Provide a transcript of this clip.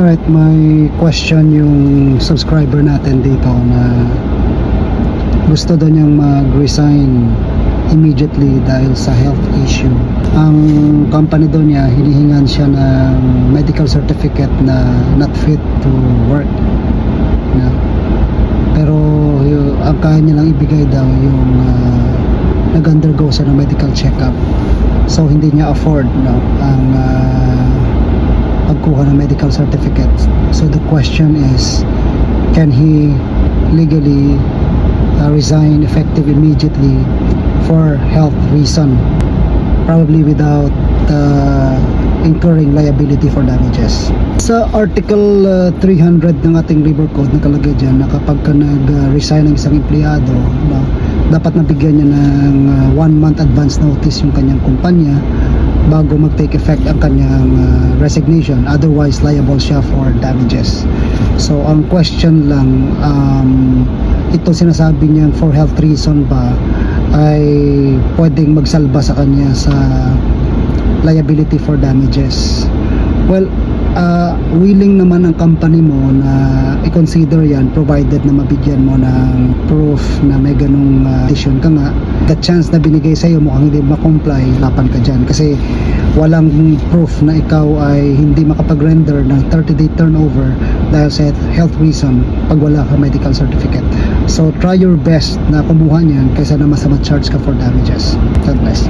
Alright, may question yung subscriber natin dito na gusto daw niyang mag-resign immediately dahil sa health issue. Ang company daw niya, hinihingan siya ng medical certificate na not fit to work. Na. Pero yung, ang kaya niya lang ibigay daw yung ah, nag-undergo siya ng medical check-up. So hindi niya afford no, ang ah, pagkuha ng medical certificate. So the question is, can he legally uh, resign effective immediately for health reason? Probably without uh, incurring liability for damages. Sa Article uh, 300 ng ating labor code nakalagay dyan na kapag ka nag-resign ng isang empleyado, no, dapat nabigyan niya ng uh, one month advance notice yung kanyang kumpanya bago mag-take effect ang kanyang uh, resignation. Otherwise, liable siya for damages. So, ang question lang, um, ito sinasabi niya for health reason ba ay pwedeng magsalba sa kanya sa liability for damages. Well, uh, willing naman ang company mo na i-consider yan provided na mabigyan mo ng proof na may ganung uh. The chance na binigay sa'yo mukhang hindi makomply, lapan ka dyan. Kasi walang proof na ikaw ay hindi makapag-render ng 30-day turnover dahil sa health reason pag wala ka medical certificate. So try your best na kumuha niyan kaysa na masama charge ka for damages. God bless.